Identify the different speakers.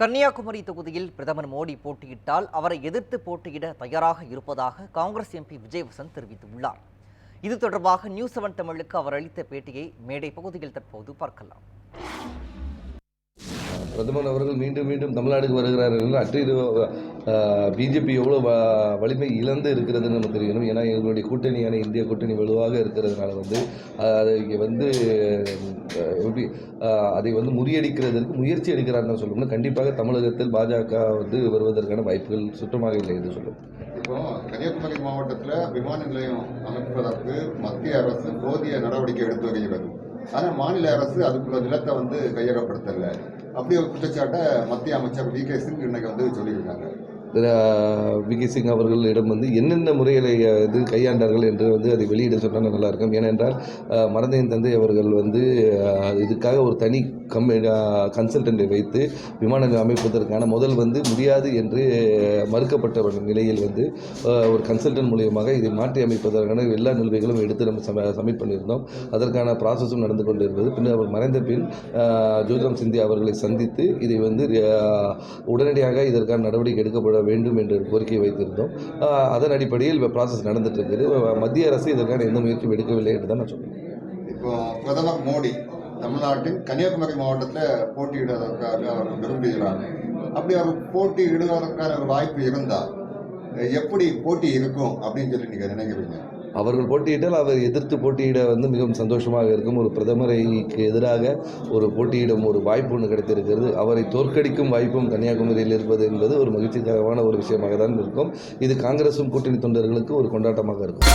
Speaker 1: கன்னியாகுமரி தொகுதியில் பிரதமர் மோடி போட்டியிட்டால் அவரை எதிர்த்து போட்டியிட தயாராக இருப்பதாக காங்கிரஸ் எம்பி விஜயவசன் தெரிவித்துள்ளார். இது தொடர்பாக நியூஸ் செவன் தமிழுக்கு அவர் அளித்த பேட்டியை மேடை பகுதியில் தற்போது பார்க்கலாம்.
Speaker 2: பிரதமர் அவர்கள் மீண்டும் மீண்டும் தமிழ்நாடுக்கு வருகிறார்கள் அற்றி பிஜேபி எவ்வளோ வ- வலிமை இழந்து இருக்கிறதுன்னு நமக்கு தெரியணும். ஏன்னா எங்களுடைய கூட்டணியான இந்திய கூட்டணி வலுவாக இருக்கிறதுனால வந்து அதை வந்து எப்படி அதை வந்து முறியடிக்கிறதற்கு முயற்சி எடுக்கிறாங்கன்னு சொல்லணும்னா கண்டிப்பாக தமிழகத்தில் பாஜக வந்து வருவதற்கான வாய்ப்புகள் சுத்தமாக இல்லை என்று சொல்லும்.
Speaker 3: இப்போ கன்னியாகுமரி மாவட்டத்தில் விமான நிலையம் அமைப்பதற்கு மத்திய அரசு போதிய நடவடிக்கை எடுத்து வருகிறது. ஆனால் மாநில அரசு அதுக்குள்ள நிலத்தை வந்து கையகப்படுத்தலை. அப்படி ஒரு குற்றச்சாட்டை மத்திய அமைச்சர் வி கே சிங் இன்னைக்கு வந்து சொல்லியிருக்காங்க.
Speaker 2: விகி சிங் அவர்களிடம் வந்து என்னென்ன முறையில் இது கையாண்டார்கள் என்று வந்து அதை வெளியிட சொன்னால் நல்லாயிருக்கும் ஏனென்றால் மறந்தையின் தந்தை அவர்கள் வந்து இதுக்காக ஒரு தனி கம் கன்சல்டண்ட்டை வைத்து விமானங்கள் அமைப்பதற்கான முதல் வந்து முடியாது என்று மறுக்கப்பட்ட நிலையில் வந்து ஒரு கன்சல்டன்ட் மூலியமாக இதை மாற்றி அமைப்பதற்கான எல்லா நிலுவைகளும் எடுத்து நம்ம சம சப்மிட் பண்ணியிருந்தோம். அதற்கான ப்ராசஸும் நடந்து கொண்டிருந்தது. பின்னர் அவர் மறைந்த பின் ஜோதிராம் சிந்தியா அவர்களை சந்தித்து இதை வந்து உடனடியாக இதற்கான நடவடிக்கை எடுக்கப்பட வேண்டும் என்று கோரிக்கை வைத்திருந்தோம். அதன் அடிப்படையில் ப்ராசஸ் நடந்துட்டு இருக்குது மத்திய அரசு இதற்கான எந்த முயற்சியும் எடுக்கவில்லை என்று தான் நான் சொல்கிறேன்
Speaker 3: இப்போ பிரதமர் மோடி தமிழ்நாட்டின் கன்னியாகுமரி மாவட்டத்தில் போட்டியிடுவதற்காக அவர் விரும்புகிறார். அப்படி அவர் போட்டியிடுவதற்கான ஒரு வாய்ப்பு இருந்தால் எப்படி போட்டி இருக்கும் அப்படின்னு சொல்லி நீங்கள் நினைக்கிறீங்க?
Speaker 2: அவர்கள் போட்டியிட்டால் அவர் எதிர்த்து போட்டியிட வந்து மிகவும் சந்தோஷமாக இருக்கும். ஒரு பிரதமரைக்கு எதிராக ஒரு போட்டியிடும் ஒரு வாய்ப்பு ஒன்று கிடைத்திருக்கிறது. அவரை தோற்கடிக்கும் வாய்ப்பும் கன்னியாகுமரியில் இருப்பது என்பது ஒரு மகிழ்ச்சிகரமான ஒரு விஷயமாக தான் இருக்கும். இது காங்கிரசும் கூட்டணி தொண்டர்களுக்கு ஒரு கொண்டாட்டமாக இருக்கும்.